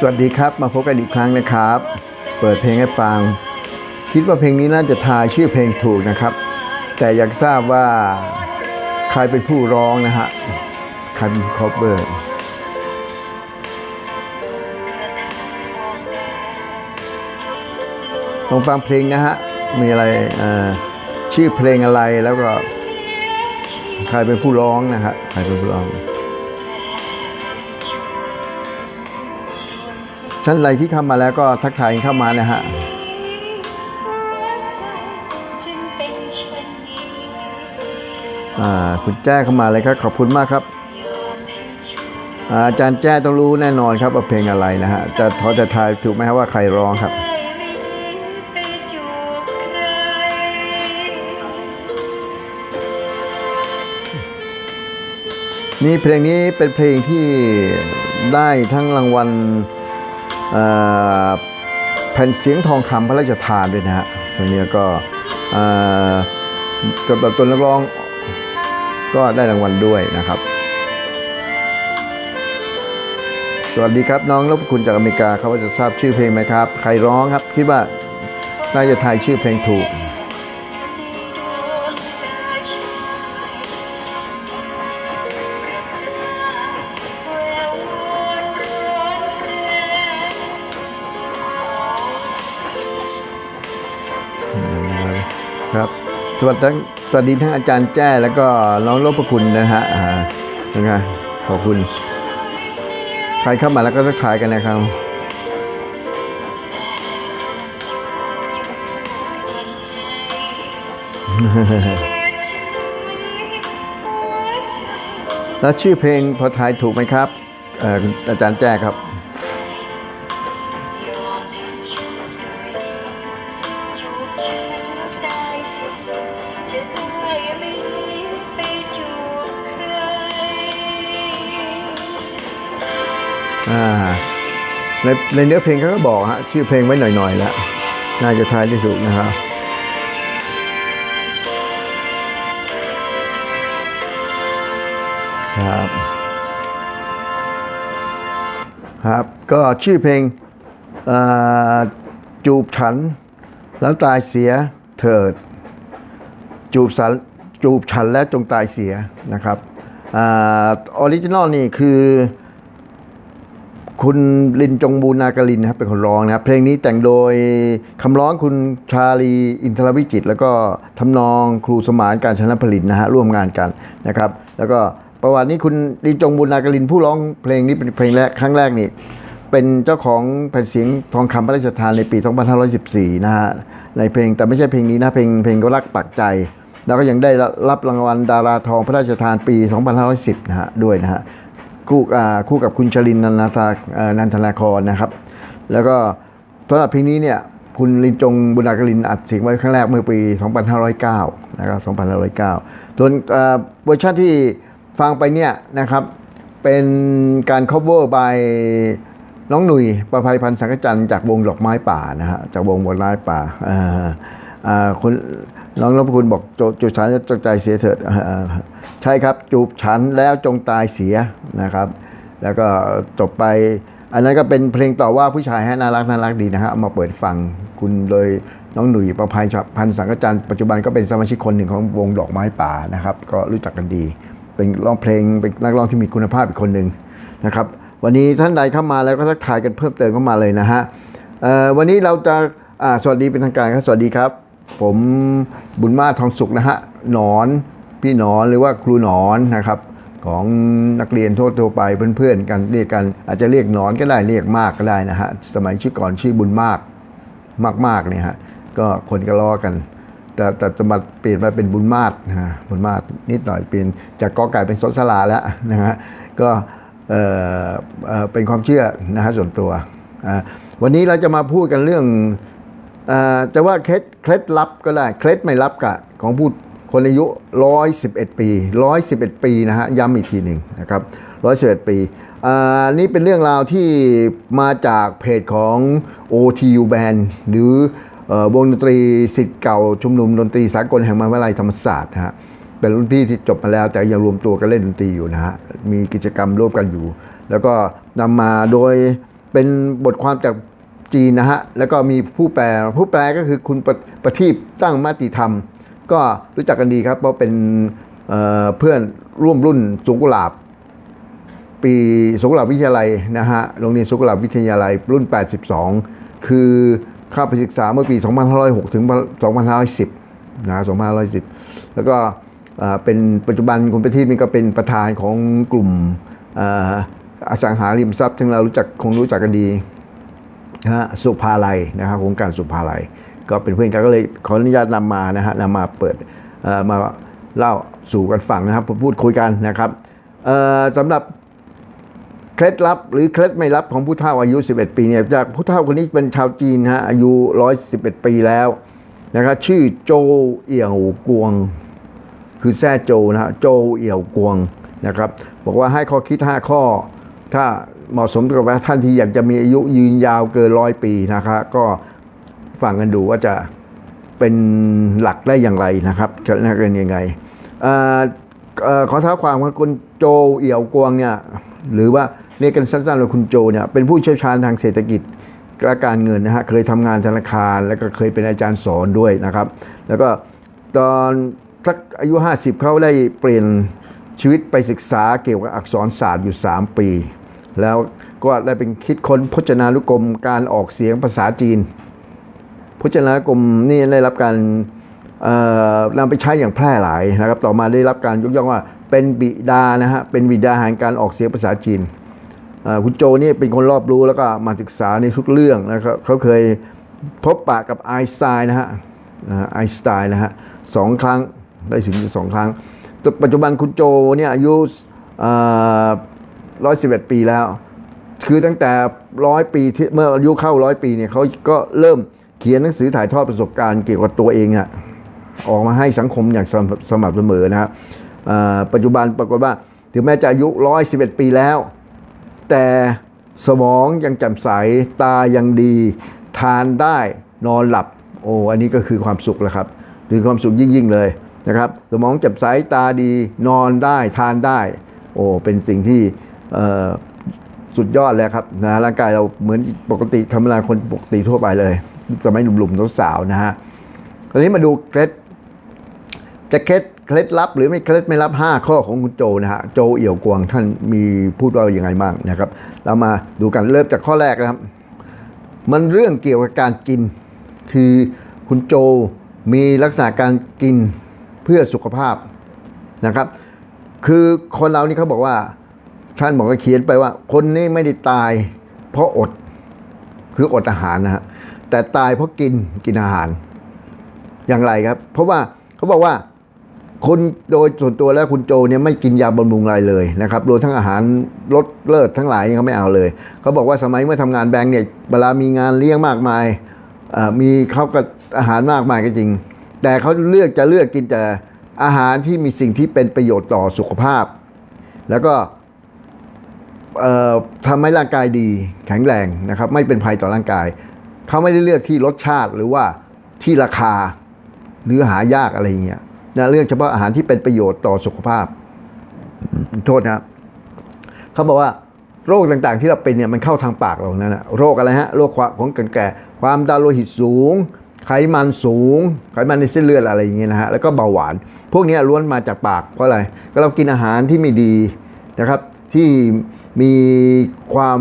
สวัสดีครับ มาพบกันอีกครั้งนะครับ เปิดเพลงให้ฟัง คิดว่าเพลงนี้น่าจะทายชื่อเพลงถูกนะครับ แต่อยากทราบว่าใครเป็นผู้ร้องนะฮะใครเป็นคอเบอร์ลองฟังเพลงนะฮะ มีอะไรชื่อเพลงอะไรแล้วก็ ใครเป็นผู้ร้องนะฮะใครเป็นผู้ร้อง ท่านใดที่เข้ามาแล้วก็ทักทายเข้ามานะฮะอ่าคุณแจ้เข้ามาเลยครับ ขอบคุณมากครับอ่าอาจารย์แจ้ต้องรู้แน่นอนครับว่าเพลงอะไรนะฮะจะพอจะทายถูกไหมครับว่าใครร้องครับนี่เพลงนี้เป็นเพลงที่ได้ทั้งรางวัลเอ่อ แผ่นเสียงทองคำพระราชทานด้วยนะฮะตรงนี้ก็เอ่อสำหรับตัวนักร้องก็ได้รางวัลด้วยนะครับ สวัสดีครับน้องรบคุณจากอเมริกาเขาว่าจะทราบชื่อเพลงไหมครับ ใครร้องครับ คิดว่าน่าจะทายชื่อเพลงถูก ครับสวัสดีทั้งสวัสดีทั้งอาจารย์แจ้แล้วก็น้องรบคุณนะฮะอ่ายังไงขอบคุณ ใครเข้ามาแล้วก็ทักทายกันนะครับแล้วชื่อเพลงพอทายถูกไหมครับเอ่ออาจารย์แจ้ครับ ในในเนื้อเพลงเขาก็บอกฮะชื่อเพลงไว้หน่อยๆแล้วน่าจะทายได้ถูกนะครับครับครับก็ชื่อเพลงจูบฉันแล้วตายเสียเถิด จูบสันจูบฉันและจงตายเสียนะครับออริจินอลนี่คือ คุณลินจงบูรณากลินนะครับเป็นคนร้องนะครับ เพลงนี้แต่งโดยคำร้องคุณชาลีอินทรวิจิต แล้วก็ทำนองครูสมานการชนะผลิตนะฮะร่วมงานกันนะครับ แล้วก็ประวัตินี้คุณลินจงบูรณากลินผู้ร้องเพลงนี้เป็นเพลงแรกครั้งแรกนี่เป็นเจ้าของแผ่นเสียงทองคำพระราชทานในปี 2514 นะฮะในเพลงแต่ไม่ใช่เพลงนี้นะเพลงเพลงก็รักปักใจ แล้วก็ยังได้รับรางวัลดาราทองพระราชทานปี 2510 นะฮะด้วยนะฮะ คู่คู่กับคุณชลินนันทานันทนาครนะครับ แล้วก็สำหรับเพลงนี้เนี่ยคุณลินจงบุญากลินอัดเสียงไว้ครั้งแรกเมื่อปี 2509 นะครับ 2509ส่วนเอ่อเวอร์ชันที่ฟังไปเนี่ยนะครับ เป็นการ cover by น้องหนุ่ยประภัยพันธ์สังกจันทร์จากวงดอกไม้ป่านะฮะจากวงดอกไม้ป่าอ่าอ่าคุณ น้องรบคุณบอกจจูบฉันแล้วจงใจเสียเถิดใช่ครับ จูบฉันแล้วจงตายเสียนะครับ แล้วก็จบไป อันนั้นก็เป็นเพลงต่อว่าผู้ชายให้น่ารักน่ารักดีนะฮะเอามาเปิดฟังคุณโดยน้องหนุ่ยประภัยพันธ์สังกจันทร์ปัจจุบันก็เป็นสมาชิกคนหนึ่งของวงดอกไม้ป่านะครับ ก็รู้จักกันดี เป็นร้องเพลงเป็นนักร้องที่มีคุณภาพอีกคนหนึ่งนะครับ วันนี้ท่านใดเข้ามาแล้วก็ทักทายกันเพิ่มเติมเข้ามาเลยนะฮะวันนี้เราจะสวัสดีเป็นทางการครับสวัสดีครับ ผมบุญมาศทองสุขนะฮะหนอนพี่หนอนหรือว่าครูหนอนนะครับของนักเรียนทั่วๆไปเพื่อนๆกันเรียกกัน อาจจะเรียกหนอนก็ได้เรียกมากก็ได้นะฮะสมัยชื่อก่อนชื่อบุญมากมากๆเนี่ยฮะก็คนก็ล้อกัน แต่แต่จะมาเปลี่ยนมาเป็นบุญมาศนะฮะบุญมาศนิดหน่อยเปลี่ยนจากกอไก่เป็นสสลาแล้วนะฮะก็เอ่อเออเป็นความเชื่อนะฮะส่วนตัว วันนี้เราจะมาพูดกันเรื่อง จะว่าเคล็ดเคล็ดลับก็ได้ เคล็ดไม่ลับกะของผู้คนอายุ 111 ปี 111 ปีนะฮะ ย้ำอีกทีหนึ่งนะครับ 111 ปีอ่านี่เป็นเรื่องราวที่มาจากเพจของ OTU Band หรืออวงดนตรีสิทธิ์เก่าชุมนุมดนตรีสากลแห่งมหาวิทยาลัยธรรมศาสตร์นะฮะ เป็นรุ่นพี่ที่จบมาแล้วแต่ยังรวมตัวกันเล่นดนตรีอยู่นะฮะ มีกิจกรรมร่วมกันอยู่ แล้วก็นำมาโดยเป็นบทความจาก จีนนะฮะ แล้วก็มีผู้แปล ผู้แปลก็คือคุณประประทีปตั้งมติธรรม ก็รู้จักกันดีครับ เพราะเป็นเเพื่อนร่วมรุ่นสูงกุหลาบ ปีสุขลาบวิทยาลัยนะฮะ โรงเรียนสุขลาบวิทยาลัยรุ่น 82 คือเข้าไปศึกษาเมื่อปี 2506 ถึง 2510 นะ 2510 แล้วก็เเป็นปัจจุบันคุณประทีปนี่ก็เป็นประธานของกลุ่มออสังหาริมทรัพย์ที่เรารู้จักคงรู้จักกันดี นะฮะสุภาลัยนะครับโครงการสุภาลัย ก็เป็นเพื่อนกันก็เลยขออนุญาตนำมานะฮะนำมาเปิดมาเล่าสู่กันฟังนะครับพูดคุยกันนะครับสำหรับเคล็ดลับหรือเคล็ดไม่ลับของผู้เฒ่าอายุ 11 ปีเนี่ยจากผู้เฒ่าคนนี้เป็นชาวจีนฮะอายุ 111 ปีแล้วนะครับชื่อโจเอี่ยวกวง คือแซ่โจนะฮะโจเอี่ยวกวงนะครับบอกว่าให้ข้อคิด 5 ข้อ ถ้า เหมาะสมกับท่านที่อยากจะมีอายุยืนยาวเกินร้อยปีนะครับก็ฟังกันดูว่าจะเป็นหลักได้อย่างไรนะครับจะน่าเป็นยังไงออขอเท้าความว่าคุณโจเอี่ยวกวงเนี่ยหรือว่าเรียกกันสั้นๆว่าคุณโจเนี่ยเป็นผู้เชี่ยวชาญทางเศรษฐกิจและการเงินนะฮะเคยทำงานธนาคาร แล้วก็เคยเป็นอาจารย์สอนด้วยนะครับ แล้วก็ตอนสักอายุ 50 เขาได้เปลี่ยนชีวิตไปศึกษาเกี่ยวกับอักษรศาสตร์อยู่ 3 ปี แล้วก็ได้เป็นคิดค้นพจนานุกรมการออกเสียงภาษาจีน พจนานุกรมนี่ได้รับการนำไปใช้อย่างแพร่หลายนะครับ ต่อมาได้รับการยกย่องว่าเป็นบิดานะฮะเป็นบิดาแห่งการออกเสียงภาษาจีนคุณโจนี่เป็นคนรอบรู้แล้วก็มาศึกษาในทุกเรื่องนะครับเขาเคยพบปะกับไอน์สไตน์นะฮะไอน์สไตน์นะฮะสองครั้งได้ถึงสองครั้งแต่ปัจจุบันคุณโจเนี่ยอายุ ร้อยสิบเอ็ดปีแล้ว คือตั้งแต่ร้อยปีที่เมื่ออายุเข้าร้อยปีเนี่ยเขาก็เริ่มเขียนหนังสือถ่ายทอดประสบการณ์เกี่ยวกับตัวเองอะออกมาให้สังคมอย่างสม่ำเสมอนะครับปัจจุบันปรากฏว่าถึงแม้จะอายุร้อยสิบเอ็ดปีแล้ว แต่สมองยังแจ่มใสตายังดี ทานได้นอนหลับ โอ้อันนี้ก็คือความสุขแล้วครับหรือความสุขยิ่งๆเลยนะครับ สมองแจ่มใสตาดีนอนได้ทานได้ โอ้เป็นสิ่งที่ สุดยอดเลยครับนะร่างกายเราเหมือนปกติธรรมดาคนปกติทั่วไปเลยสมัยหนุ่มๆสาวๆนะฮะคราวนี้มาดูเคล็ดจะเคล็ดเคล็ดลับหรือไม่เคล็ดไม่ลับ 5 ข้อของคุณโจนะฮะโจเอี่ยวกวงท่านมีพูดว่าอย่างไงบ้างนะครับ เรามาดูกันเริ่มจากข้อแรกนะครับ มันเรื่องเกี่ยวกับการกิน คือคุณโจมีลักษณะการกินเพื่อสุขภาพนะครับ คือคนเรานี่เขาบอกว่า ท่านบอกว่าเขียนไปว่า คนนี้ไม่ได้ตาย เพราะอดคืออดอาหารนะฮะแต่ตายเพราะกินกินอาหาร อย่างไรครับ เพราะว่าเขาบอกว่าคุณโดยส่วนตัวแล้วคุณโจเนี่ยไม่กินยาบำรุงอะไรเลยนะครับรวมทั้งอาหารลดเลิศทั้งหลายเนี่ยเขาไม่เอาเลยเขาบอกว่าสมัยเมื่อทำงานแบงก์เนี่ยเวลามีงานเลี้ยงมากมายมีเขาก็อาหารมากมายก็จริง แต่เขาเลือกจะเลือกกินแต่อาหารที่มีสิ่งที่เป็นประโยชน์ต่อสุขภาพ แล้วก็ ทำให้ร่างกายดีแข็งแรงนะครับไม่เป็นภัยต่อร่างกาย เขาไม่ได้เลือกที่รสชาติหรือว่าที่ราคาหรือหายากอะไรเงี้ยนะเรื่องเฉพาะอาหารที่เป็นประโยชน์ต่อสุขภาพ โทษนะครับเขาบอกว่าโรคต่างๆ ที่เราเป็นเนี่ยมันเข้าทางปากเรานั่นนะโรคอะไรฮะโรคความของกันแก่ความดันโลหิตสูง ไขมันสูง ไขมันในเส้นเลือดอะไรอย่างเงี้ยนะฮะแล้วก็เบาหวาน พวกนี้ล้วนมาจากปากเพราะอะไรก็เรากินอาหารที่ไม่ดีนะครับ ที่ มีความ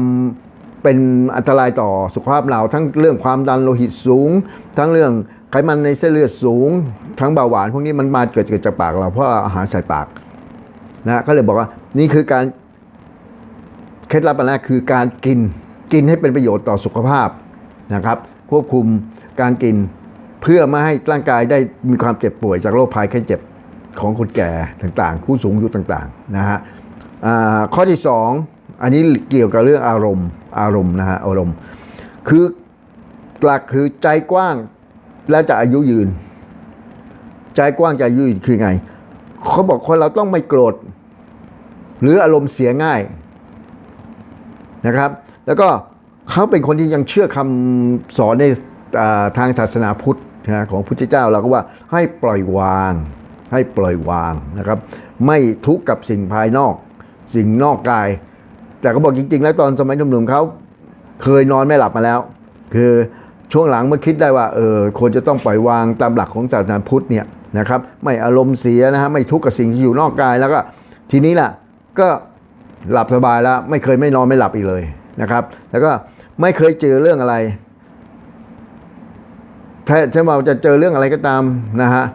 เป็นอันตรายต่อสุขภาพเรา ทั้งเรื่องความดันโลหิตสูง ทั้งเรื่องไขมันในเส้นเลือดสูง ทั้งเบาหวาน พวกนี้มันมาเกิดเกิดจากปากเราเพราะอาหารใส่ปากนะก็เลยบอกว่านี่คือการเคล็ดลับอันแรกคือการกินกินให้เป็นประโยชน์ต่อสุขภาพนะครับควบคุมการกินเพื่อไม่ให้ร่างกายได้มีความเจ็บป่วยจากโรคภัยไข้เจ็บของคนแก่ต่างๆ ผู้สูงอายุต่างๆนะฮะข้อที่ส อันนี้เกี่ยวกับเรื่องอารมณ์ อารมณ์นะฮะอารมณ์ คือหลักคือใจกว้างแล้วจะอายุยืน ใจกว้างจะอายุยืนคือไง เขาบอกคนเราต้องไม่โกรธ หรืออารมณ์เสียง่ายนะครับ แล้วก็เขาเป็นคนที่ยังเชื่อคำสอนในทางศาสนาพุทธนะของพุทธเจ้าเราก็ว่าให้ปล่อยวาง ให้ปล่อยวางนะครับ ไม่ทุกข์กับสิ่งภายนอก สิ่งนอกกาย แต่เขาบอกจริง ๆ แล้วตอนสมัยหนุ่มๆเขาเคยนอนไม่หลับมาแล้ว คือช่วงหลังเมื่อคิดได้ว่าเออควรจะต้องปล่อยวางตามหลักของศาสนาพุทธเนี่ยนะครับไม่อารมณ์เสียนะฮะไม่ทุกข์กับสิ่งที่อยู่นอกกายแล้วก็ทีนี้ล่ะก็หลับสบายแล้ว ไม่เคยไม่นอนไม่หลับอีกเลยนะครับ แล้วก็ไม่เคยเจอเรื่องอะไรถ้าฉันว่าจะเจอเรื่องอะไรก็ตามนะฮะ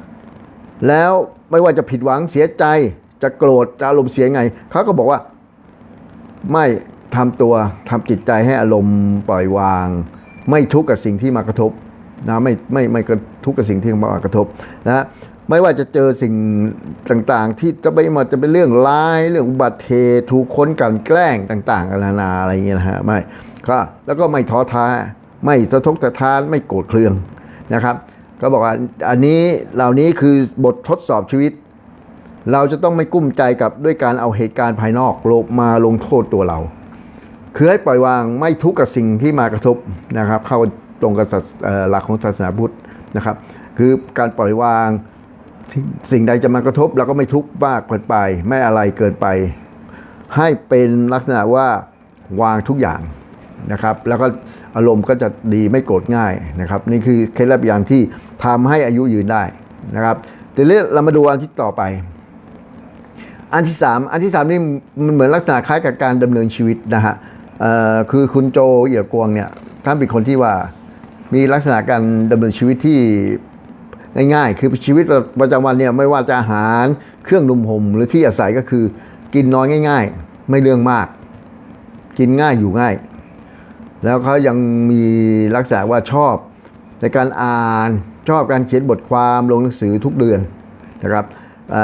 แล้วไม่ว่าจะผิดหวังเสียใจจะโกรธจะอารมณ์เสียไงเขาก็บอกว่า ไม่ทำตัวทำจิตใจให้อารมณ์ปล่อยวาง ไม่ทุกข์กับสิ่งที่มากระทบนะไม่ไม่ไม่ทุกข์กับสิ่งที่มากระทบนะไม่ว่าจะเจอสิ่งต่างๆ ที่จะไปมาจะเป็นเรื่องร้ายเรื่องอุบัติเหตุถูกค้นกันแกล้งต่างๆนานาอะไรอย่างเงี้ยนะฮะไม่ก็แล้วก็ไม่ท้อท้า ไม่ทะทกตะทานไม่โกรธเคืองนะครับ ก็บอกว่าอันนี้เหล่านี้คือบททดสอบชีวิต เราจะต้องไม่กุ้มใจกับด้วยการเอาเหตุการณ์ภายนอกลงมาลงโทษตัวเรา คือให้ปล่อยวางไม่ทุกข์กับสิ่งที่มากระทบนะครับ เข้าตรงกับหลักของศาสนาพุทธนะครับ คือการปล่อยวางสิ่งใดจะมากระทบเราก็ไม่ทุกข์มากเกินไป ไม่อะไรเกินไป ให้เป็นลักษณะว่าวางทุกอย่างนะครับ แล้วก็อารมณ์ก็จะดีไม่โกรธง่ายนะครับ นี่คือเคล็ดลับอย่างที่ทำให้อายุยืนได้นะครับทีนี้เรามาดูอันที่ต่อไป อันที่สามอันที่สามนี่มันเหมือนลักษณะคล้ายกับการดำเนินชีวิตนะฮะคือคุณโจเหยี่ยกวงเนี่ยท่านเป็นคนที่ว่ามีลักษณะการดำเนินชีวิตที่ง่ายๆ คือชีวิตประจำวันเนี่ยไม่ว่าจะอาหารเครื่องนุ่มห่มหรือที่อาศัยก็คือกินน้อนง่าย ๆ ไม่เรื่องมาก กินง่ายอยู่ง่าย แล้วเขายังมีลักษณะว่าชอบในการอ่านชอบการเขียนบทความลงหนังสือทุกเดือนนะครับ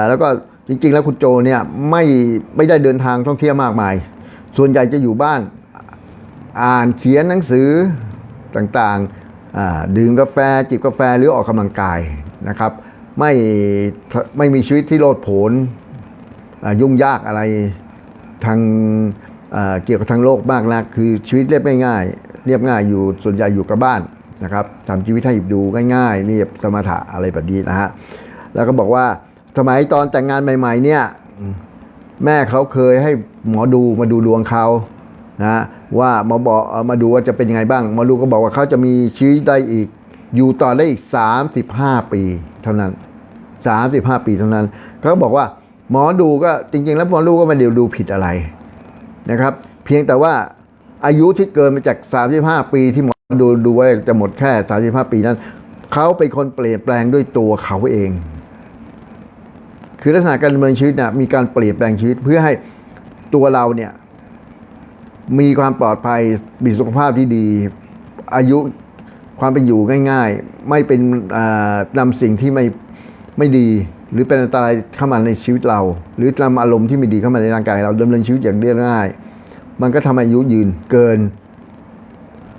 แล้วก็ จริง ๆ แล้วคุณโจเนี่ยไม่ไม่ได้เดินทางท่องเที่ยวมากมาย ส่วนใหญ่จะอยู่บ้านอ่านเขียนหนังสือต่างๆดื่มกาแฟจิบกาแฟหรือออกกำลังกายนะครับ ไม่ไม่มีชีวิตที่โลดโผนยุ่งยากอะไรทางเกี่ยวกับทางโลกมากนะคือชีวิตเรียบง่ายเรียบง่ายอยู่ส่วนใหญ่อยู่กับบ้านนะครับทำชีวิตให้ดูง่ายๆเรียบสมถะอะไรแบบนี้นะฮะแล้วก็บอกว่า สมัยตอนแต่งงานใหม่ ๆ เนี่ย แม่เขาเคยให้หมอดูมาดูดวงเขานะว่ามาบอกเอามาดูว่าจะเป็นยังไงบ้างหมอดูก็บอกว่าเขาจะมีชีวิตได้อีก อยู่ต่อได้อีก 35 ปี เท่านั้น 35 ปีเท่านั้นเขาบอกว่าหมอดูก็จริง ๆ แล้วหมอดูก็ไม่ได้ดูผิดอะไรนะครับ เพียงแต่ว่าอายุที่เกินมาจาก 35 ปีที่หมอดูดูว่าจะหมดแค่ 35 ปีนั้นเขาเป็นคนเปลี่ยนแปลงด้วยตัวเขาเอง คือลักษณะการดำเนินชีวิตนะมีการเปลี่ยนแปลงชีวิตเพื่อให้ตัวเราเนี่ยมีความปลอดภัยมีสุขภาพที่ดี อายุความเป็นอยู่ง่าย ๆ ไม่เป็นอ่านำสิ่งที่ไม่ไม่ดี หรือเป็นอันตรายเข้ามาในชีวิตเรา หรือนำอารมณ์ที่ไม่ดีเข้ามาในร่างกายเราดำเนินชีวิตอย่างเรียบง่าย มันก็ทำอายุยืนเกิน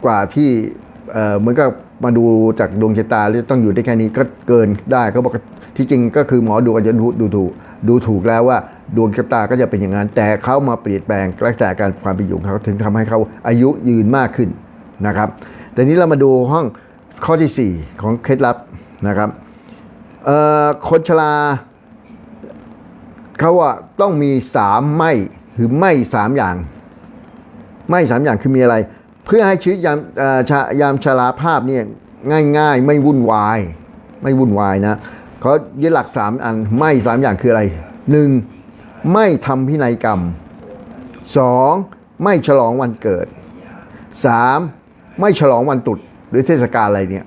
กว่าที่เอ่อเหมือนกับมาดูจากดวงชะตาแล้วต้องอยู่ได้แค่นี้ก็เกินได้เขาบอก ที่จริงก็คือหมอดูอาจจะดูดูถูกดูถูกแล้วว่าดวงชะตาก็จะเป็นอย่างนั้น แต่เขามาเปลี่ยนแปลงลักษณะการความเป็นอยู่ของเขาถึงทำให้เขาอายุยืนมากขึ้นนะครับแต่นี้เรามาดูห้องข้อที่ 4 ของเคล็ดลับนะครับคนชราเขาว่าต้องมีสามไม่หรือไม่สามอย่าง ไม่สามอย่างคือมีอะไร เพื่อให้ชีวิตยามเอ่อยามชราภาพเนี่ยง่าย ๆ ไม่วุ่นวาย ไม่วุ่นวายนะ เขายึดหลักสามอันไม่สามอย่างคืออะไรหนึ่งไม่ทำพินัยกรรมสองไม่ฉลองวันเกิดสามไม่ฉลองวันตรุษหรือเทศกาลอะไรเนี่ย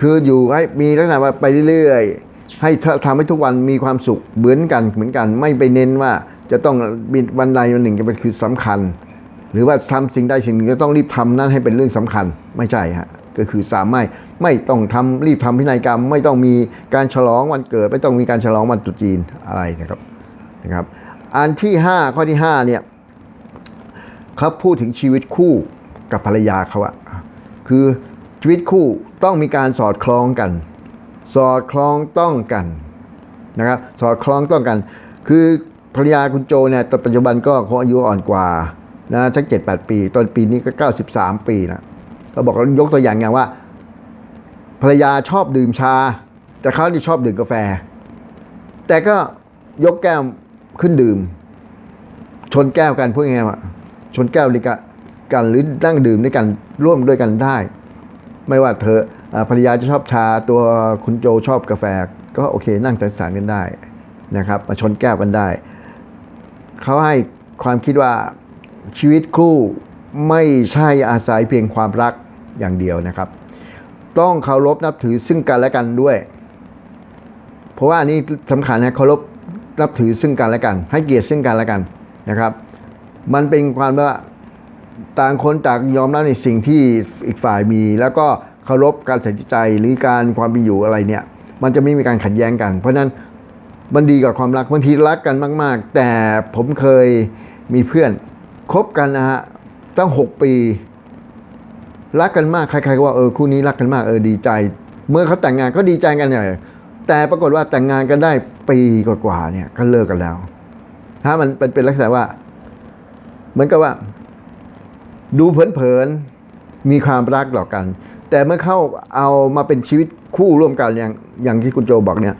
คืออยู่ให้มีลักษณะไปเรื่อยๆ ให้ทำให้ทุกวันมีความสุขเหมือนกันเหมือนกัน ไม่ไปเน้นว่าจะต้องมีวันใดวันหนึ่งจะเป็นคือสำคัญ หรือว่าทำสิ่งใดสิ่งหนึ่งจะต้องรีบทำนั่นให้เป็นเรื่องสำคัญ ไม่ใช่ฮะก็คือสามไม่ ไม่ต้องทำรีบทำพินัยกรรม ไม่ต้องมีการฉลองวันเกิด ไม่ต้องมีการฉลองวันตรุษจีนอะไรนะครับนะครับ อันที่ 5 ข้อที่ 5เนี่ยเขาพูดถึงชีวิตคู่กับภรรยาเขาอะคือชีวิตคู่ต้องมีการสอดคล้องกัน สอดคล้องต้องกันนะครับสอดคล้องต้องกัน คือภรรยาคุณโจเนี่ยตอนปัจจุบันก็คงอายุอ่อนกว่านะสักเจ็ดแปดปี ตอนปีนี้ก็93ปีนะเขาบอกว่ายกตัวอย่างอย่างว่า ภรรยาชอบดื่มชา แต่เขาที่ชอบดื่มกาแฟ แต่ก็ยกแก้วขึ้นดื่ม ชนแก้วกันพูดง่ายๆว่าชนแก้วลิกะกันหรือนั่งดื่มด้วยกันร่วมด้วยกันได้ ไม่ว่าเธอภรรยาจะชอบชาตัวคุณโจชอบกาแฟ ก็โอเคนั่งสังสรรค์กันได้นะครับมาชนแก้วกันได้ เขาให้ความคิดว่าชีวิตคู่ไม่ใช่อาศัยเพียงความรักอย่างเดียวนะครับ ต้องเคารพนับถือซึ่งกันและกันด้วย เพราะว่าอันนี้สำคัญนะเคารพนับถือซึ่งกันและกัน ให้เกียรติซึ่งกันและกันนะครับ มันเป็นความว่าต่างคนต่างยอมรับในสิ่งที่อีกฝ่ายมี แล้วก็เคารพการตัดสินใจหรือการความเป็นอยู่อะไรเนี่ย มันจะไม่มีการขัดแย้งกัน เพราะฉะนั้นมันดีกับความรักบางทีรักกันมาก ๆ แต่ผมเคยมีเพื่อนคบกันนะฮะตั้งหกปี รักกันมากใครๆก็ว่าเออคู่นี้รักกันมากเออดีใจ เมื่อเขาแต่งงานก็ดีใจกันใหญ่แต่ปรากฏว่าแต่งงานกันได้ปีกว่าๆเนี่ยก็เลิกกันแล้วถ้ามันเป็นเป็นลักษณะว่า เหมือนกับว่า ดูเผินๆมีความรักต่อกัน แต่เมื่อเข้าเอามาเป็นชีวิตคู่ร่วมกันอย่างอย่างที่คุณโจบอกเนี่ย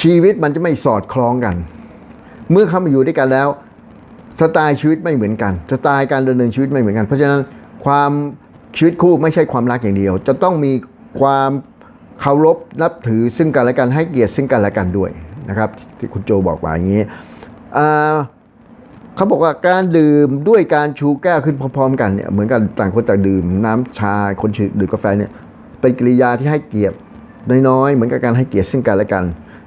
ชีวิตมันจะไม่สอดคล้องกัน เมื่อเข้ามาอยู่ด้วยกันแล้วสไตล์ชีวิตไม่เหมือนกันสไตล์การดำเนินชีวิตไม่เหมือนกัน เพราะฉะนั้นความ ชีวิตคู่ไม่ใช่ความรักอย่างเดียว จะต้องมีความเคารพนับถือซึ่งกันและกันให้เกียรติซึ่งกันและกันด้วยนะครับ ที่คุณโจบอกว่าอย่างนี้เขาบอกว่าการดื่มด้วยการชูแก้วขึ้นพร้อมๆ กันเนี่ยเหมือนกันต่างคนต่างดื่ม น้ำชาคนดื่มกาแฟเนี่ยเป็นกิริยาที่ให้เกียรติน้อยๆเหมือนกับการให้เกียรติซึ่งกันและกัน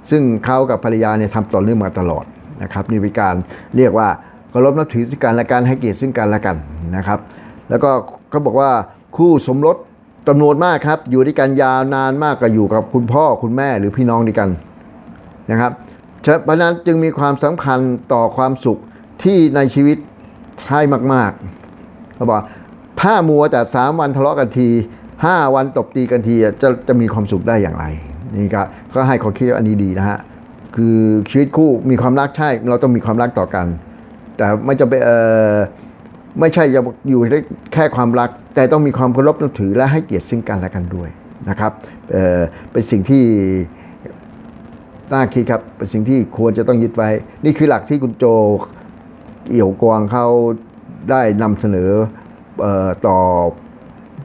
ซึ่งเขากับภรรยาเนี่ยทำต่อเนื่องมาตลอดนะครับนี่เป็นการเรียกว่าเคารพนับถือซึ่งกันและกันให้เกียรติซึ่งกันและกันนะครับ แล้วก็เขาบอกว่าคู่สมรสจำนวนมากครับ อยู่ด้วยกันยาวนานมากกว่าอยู่กับคุณพ่อคุณแม่หรือพี่น้องด้วยกันนะครับฉะเพราะนั้นจึงมีความสำคัญต่อความสุขที่ในชีวิตใช่มากๆเขาบอกถ้ามัวแต่สามวันทะเลาะกันทีห้าวันตบตีกันทีจะจะมีความสุขได้อย่างไรนี่ก็ก็ให้ข้อคิดอันนี้ดีนะฮะคือชีวิตคู่มีความรักใช่ เราต้องมีความรักต่อกัน แต่ไม่จะไปเออ ไม่ใช่จะอยู่ได้แค่ความรัก แต่ต้องมีความเคารพนับถือและให้เกียรติซึ่งกันและกันด้วยนะครับเเป็นสิ่งที่น่าคิดครับเป็นสิ่งที่ควรจะต้องยึดไว้ นี่คือหลักที่คุณโจเอี่ยวกวางเขาได้นำเสนออต่อ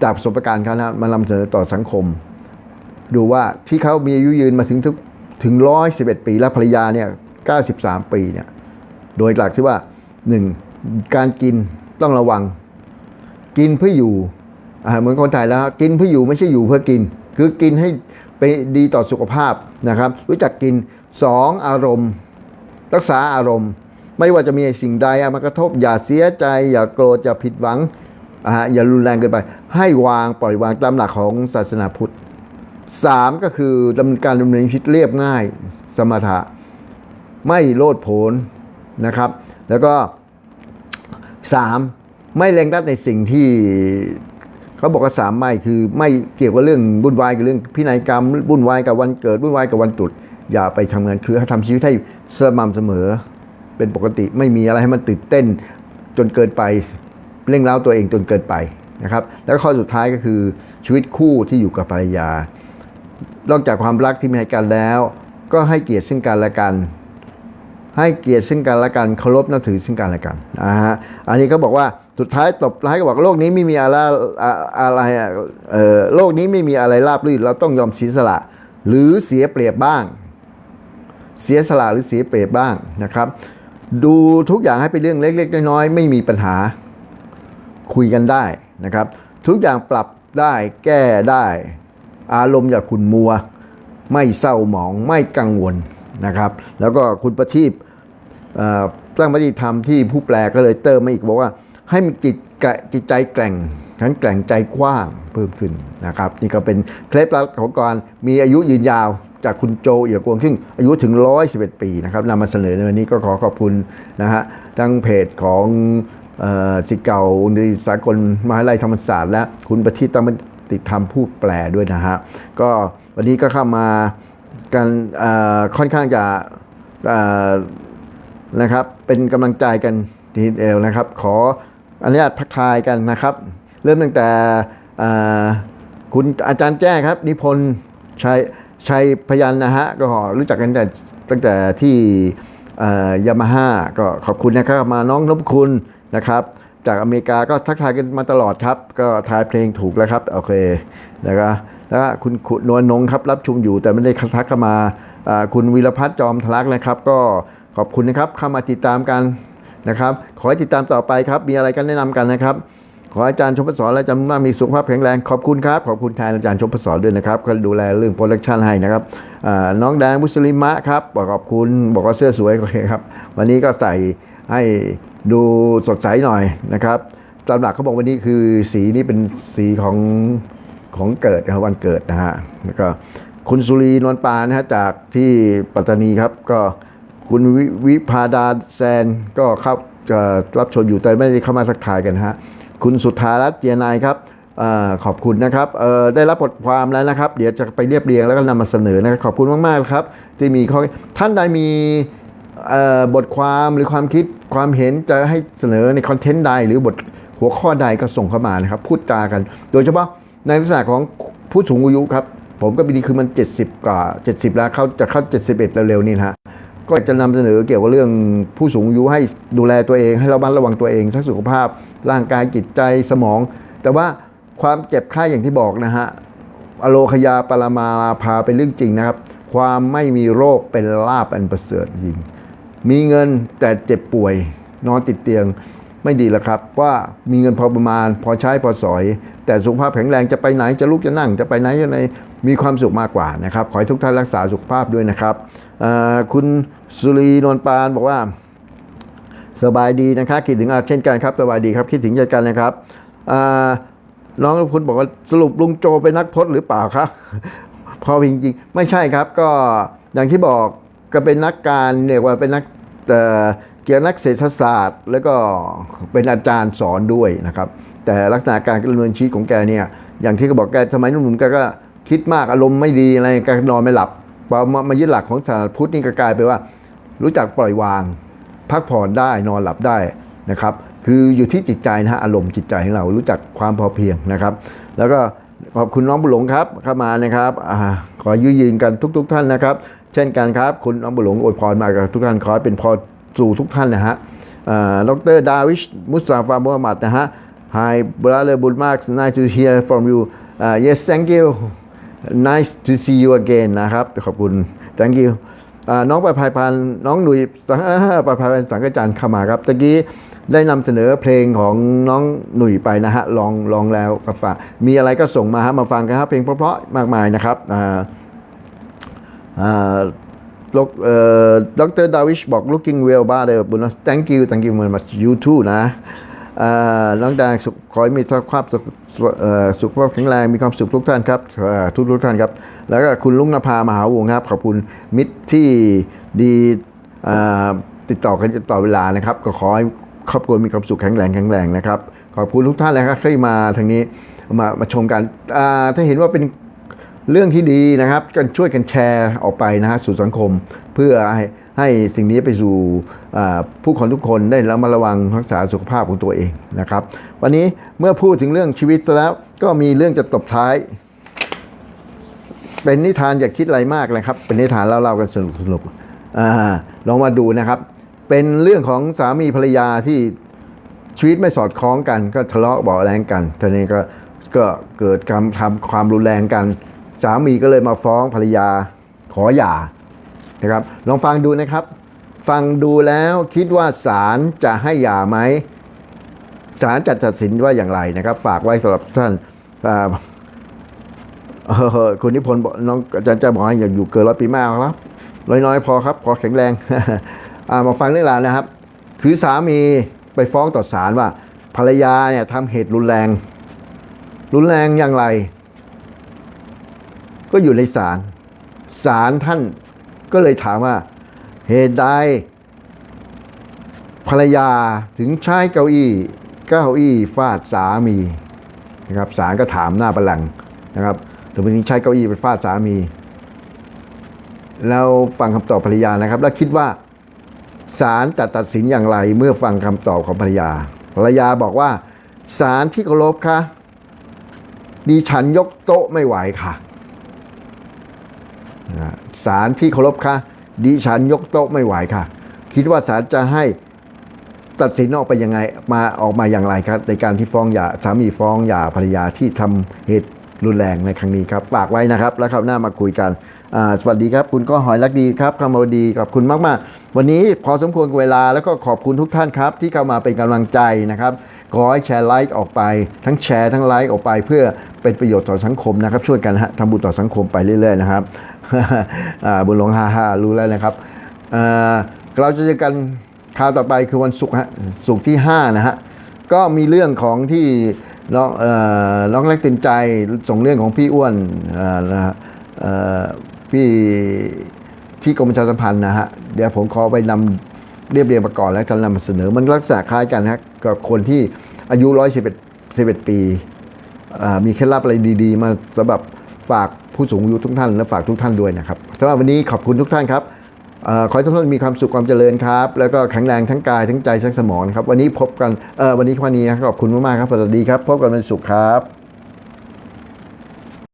จากประสบการณ์เขานะมานำเสนอต่อสังคม ดูว่าที่เขามีอายุยืนมาถึงทุกถึงร้อยสิบเอ็ดปี แล้วภรรยาเนี่ยเก้าสิบสามปีเนี่ยโดยหลักที่ว่าหนึ่งการกิน ต้องระวัง กินเพื่ออยู่เหมือนคนไทยแล้ว กินเพื่ออยู่ไม่ใช่อยู่เพื่อกิน คือกินให้ไปดีต่อสุขภาพนะครับ รู้จักกินสองอารมณ์ รักษาอารมณ์ ไม่ว่าจะมีสิ่งใดมากระทบ อย่าเสียใจ อย่าโกรธอย่าผิดหวังอย่ารุนแรงเกินไป ให้วางปล่อยวางตามหลักของศาสนาพุทธสามก็คือดำเนินการดำเนินชีวิตเรียบง่าย สมถะไม่โลดโผนนะครับ แล้วก็ สามไม่เร่งรัดในสิ่งที่เขาบอกว่าสามไม่คือไม่เกี่ยวกับเรื่องวุ่นวายกับเรื่องพินัยกรรมวุ่นวายกับวันเกิดวุ่นวายกับวันตรุษอย่าไปทำงานคือให้ทำชีวิตให้สม่ำเสมอ เป็นปกติไม่มีอะไรให้มันตื่นเต้นจนเกินไปเร่งเร้าตัวเองจนเกินไปนะครับ แล้วข้อสุดท้ายก็คือชีวิตคู่ที่อยู่กับภรรยา นอกจากความรักที่มีให้กันแล้ว ก็ให้เกียรติซึ่งกันและกัน ให้เกียรติซึ่งกันและกันเคารพนับถือซึ่งกันและกันนะฮะอันนี้เขาบอกว่าสุดท้ายตบท้ายก็บอกโลกนี้ไม่มีอะไรอะไรเอ่อโลกนี้ไม่มีอะไรราบรื่นเราต้องยอมเสียสละ หรือเสียเปรียบบ้าง เสียสละหรือเสียเปรียบบ้างนะครับ ดูทุกอย่างให้เป็นเรื่องเล็ก ๆ น้อยๆไม่มีปัญหาคุยกันได้นะครับ ทุกอย่างปรับได้แก้ได้ อารมณ์อย่าขุนมัว ไม่เศร้าหมองไม่กังวลนะครับ แล้วก็คุณประทีป สร้างปฏิธรรมที่ผู้แปลก็เลยเติมมาอีกบอกว่าให้มีจิตจิตใจแกร่งทั้งแกร่งใจกว้างเพิ่มขึ้นนะครับ นี่ก็เป็นเคล็ดลับของการมีอายุยืนยาวจากคุณโจเอี่ยกวงซึ่งอายุถึง 111 ปีนะครับนำมาเสนอในวันนี้ก็ขอขอบคุณนะฮะทั้งเพจของออสิเก่าในสากลมหาลัยธรรมศาสตร์ และคุณประทีปตั้งติธรรมผู้แปลด้วยนะฮะก็วันนี้ก็เข้ามากันค่อนข้างจะ นะครับ เป็นกำลังใจกันทีเดียวนะครับ ขออนุญาตพักทายกันนะครับ เริ่มตั้งแต่คุณอาจารย์แจ้ครับ นิพนธ์ชัยชัยพยันนะฮะ ก็รู้จักกันแต่ตั้งแต่ที่ยามาฮ่าก็ขอบคุณนะครับมาน้องนพคุณนะครับ จากอเมริกาก็ทักทายกันมาตลอดครับ ก็ทายเพลงถูกแล้วครับ โอเคนะครับแล้วคุณขุนวลนงครับรับชมอยู่แต่ไม่ได้ทักเข้ามาคุณวีรพัฒน์จอมทลักนะครับ ก็ ขอบคุณนะครับเข้ามาติดตามกันนะครับ ขอให้ติดตามต่อไปครับ มีอะไรกันแนะนำกันนะครับ ขออาจารย์ชมพศและอาจารย์มามีสุขภาพแข็งแรง ขอบคุณครับ ขอบคุณแทนอาจารย์ชมพศด้วยนะครับก็ดูแลเรื่องโปรดักชันให้นะครับน้องแดงมุสลิมะครับบอกขอบคุณบอกว่าเสื้อสวยโอเคครับ วันนี้ก็ใส่ให้ดูสดใสหน่อยนะครับตามหลักเขาบอกวันนี้คือสีนี้เป็นสีของของเกิดนะครับวันเกิดนะฮะแล้วก็คุณสุรีนวลปานนะฮะจากที่ปัตตานีครับก็ คุณววิพาดาแซนก็เข้าจะรับชมอยู่แต่ไม่ได้เข้ามาสักทายกันฮะ คุณสุธารัตน์เจียนายครับอขอบคุณนะครับได้รับบทความแล้วนะครับ เดี๋ยวจะไปเรียบเรียงแล้วก็นำมาเสนอนะครับขอบคุณมากๆครับ ที่มีข้อท่านใดมีบทความหรือความคิดความเห็นจะให้เสนอในคอนเทนต์ใดหรือบทหัวข้อใดก็ส่งเข้ามานะครับ พูดจากัน โดยเฉพาะในลักษณะของผู้สูงอายุครับ ผมก็ปีนี้คือมัน 70 กว่า 70 แล้วเขาจะเข้า 71 เร็วๆนี่นะฮะ ก็จะนำเสนอเกี่ยวกับเรื่องผู้สูงอายุให้ดูแลตัวเองให้ระมัดระวังตัวเองทั้งสุขภาพ ร่างกายจิตใจสมอง แต่ว่าความเจ็บไข้อย่างที่บอกนะฮะอโลคยาปรมาลาภาเป็นเรื่องจริงนะครับ ความไม่มีโรคเป็นลาบอันประเสริฐยิ่งมีเงินแต่เจ็บป่วยนอนติดเตียงไม่ดีแล้วครับ ว่ามีเงินพอประมาณ พอใช้พอสอย แต่สุขภาพแข็งแรงจะไปไหนจะลุกจะนั่ง จะไปไหนจะไหน มีความสุขมากกว่านะครับ ขอให้ทุกท่านรักษาสุขภาพด้วยนะครับ คุณสุรีนวลปานบอกว่าสบายดีนะครับคิดถึงอาเช่นกันครับสบายดีครับคิดถึงเช่นกันนะครับน้องคุณบอกว่าสรุปลุงโจเป็นนักพจน์หรือเปล่าครับ พอจริงๆไม่ใช่ครับก็อย่างที่บอกก็เป็นนักการเรียกว่าเป็นนักเกี่ยวนักเศรษฐศาสตร์ แล้วก็เป็นอาจารย์สอนด้วยนะครับ แต่ลักษณะการดำเนินชีวิตของแกเนี่ยอย่างที่เขาบอกแกสมัยหนุ่มๆแกก็ คิดมากอารมณ์ไม่ดีอะไรแกนอนไม่หลับพอมามายึดหลักของศาสนาพุทธนี่ก็กลายไปนว่า รู้จักปล่อยวาง พักผ่อนได้นอนหลับได้นะครับ คืออยู่ที่จิตใจนะฮะอารมณ์จิตใจของเรารู้จักความพอเพียงนะครับ แล้วก็ขอบคุณน้องบุหลงครับเข้ามานะครับอขอยืยืนกันทุก ๆท่านนะครับ เช่นกันครับ คุณน้องบุหลงอวยพรมากับทุกท่านขอเป็นพรสู่ทุกท่านนะฮะดรดาวิชมุสตาฟามุฮัมมัดนะฮะ Hi brother Bulmark nice to hear from you uh, yes thank you nice to see you again นะครับ ขอบคุณ thank you น้องประภายพันธ์น้องหนุ่ยสังประภายพันธ์สังกจันทร์เข้ามาครับตะกี้ได้นำเสนอเพลงของน้องหนุ่ยไปนะฮะลองลองแล้วก็ฝากมีอะไรก็ส่งมาฮะมาฟังกันครับเพลงเพราะๆมากมายนะครับอ่าอ่าดอกเอ่อดรดาวิชบอก looking well บ้าเลยบุญ thank you thank you very much you too นะ น้องแดงสุขขอให้มีสุขภาพสุขภาพแข็งแรงมีความสุขทุกท่านครับทุกทุกท่านครับ แล้วก็คุณลุงนภามหาวงครับ ขอบคุณมิตรที่ดีติดต่อกันตลอดเวลานะครับ ก็ขอให้ครอบครัวมีความสุขแข็งแรงแข็งแรงนะครับ ขอบคุณทุกท่านเลยครับที่มาทางนี้มามาชมกันถ้าเห็นว่าเป็นเรื่องที่ดีนะครับกันช่วยกันแชร์ออกไปนะฮะสู่สังคมเพื่อให้ ให้สิ่งนี้ไปสู่ผู้คนทุกคนได้ระมัดระวังรักษาสุขภาพของตัวเองนะครับ วันนี้เมื่อพูดถึงเรื่องชีวิตแล้วก็มีเรื่องจะตบท้าย เป็นนิทานอย่าคิดอะไรมากนะครับ เป็นนิทานเล่าๆกันสนุกสนุกอลองมาดูนะครับ เป็นเรื่องของสามีภรรยาที่ชีวิตไม่สอดคล้องกัน ก็ทะเลาะเบาแรงกันทีนี้ก็ก็เกิดการทำความรุนแรงกัน สามีก็เลยมาฟ้องภรรยาขอหย่า นะครับลองฟังดูนะครับ ฟังดูแล้วคิดว่าศาลจะให้หย่าไหมศาลจะตัดสินว่าอย่างไรนะครับ ฝากไว้สำหรับท่านคุณนิพนธ์น้องอาจารย์จะบอกให้อย่าอยู่เกินร้อยปีมากครับน้อยๆพอครับพอแข็งแรงมาฟังเรื่องราวนะครับ คือสามีไปฟ้องต่อศาลว่า ภรรยาเนี่ยทำเหตุรุนแรง รุนแรงอย่างไร ก็อยู่ในศาลศาลท่าน ก็เลยถามว่า เหตุใดภรรยาถึงใช้เก้าอี้เก้าอี้ฟาดสามีนะครับศาลก็ถามหน้าบัลลังนะครับถึงวันนี้ใช้เก้าอี้ไปฟาดสามี แล้วฟังคำตอบภรรยานะครับ แล้วคิดว่าศาลจะตัดสินอย่างไรเมื่อฟังคำตอบของภรรยา ภรรยาบอกว่าศาลที่เคารพคะดิฉันยกโต๊ะไม่ไหวค่ะ นะศาลที่เคารพคะดิฉันยกโต๊ะไม่ไหวค่ะ คิดว่าศาลจะให้ตัดสินออกไปยังไงมาออกมาอย่างไรครับ ในการที่ฟ้องหย่าสามีฟ้องหย่าภรรยาที่ทำเหตุรุนแรงในครั้งนี้ครับฝากไว้นะครับ แล้วคราวหน้ามาคุยกันสวัสดีครับ คุณก็หอยรักดีครับคำวดีขอบคุณมาก ๆ วันนี้พอสมควรเวลาแล้วก็ขอบคุณทุกท่านครับ ที่เข้ามาเป็นกำลังใจนะครับ ขอให้แชร์ไลค์ออกไป ทั้งแชร์ทั้งไลค์ออกไป เพื่อเป็นประโยชน์ต่อสังคมนะครับ ช่วยกันฮะทำบุญต่อสังคมไปเรื่อย ๆ นะครับบุญหลวงฮ่าฮ่ารู้แล้วนะครับเราจะเจอกันคราวต่อไปคือวันศุกร์ฮะศุกร์ที่ 5 นะฮะก็มีเรื่องของที่น้องน้องเล็กตินใจส่งเรื่องของพี่อ้วนนะฮะพี่ที่กรมประชาสัมพันธ์นะฮะเดี๋ยวผมขอไปนำ เรียบเรียงมาก่อนแล้วจะนำมาเสนอ มันลักษณะคล้ายกันฮะกับคนที่อายุ111 11ปีอ่ามีเคล็ดลับอะไรดีๆ มาสำหรับฝากผู้สูงอายุทุกท่านและฝากทุกท่านด้วยนะครับสำหรับวันนี้ขอบคุณทุกท่านครับอขอให้ทุกท่านมีความสุขความเจริญครับ แล้วก็แข็งแรงทั้งกายทั้งใจทั้งสมองครับ วันนี้พบกันวันนี้วันนี้นะขอบคุณมากๆครับสวัสดีครับ พบกันวันศุกร์ครับ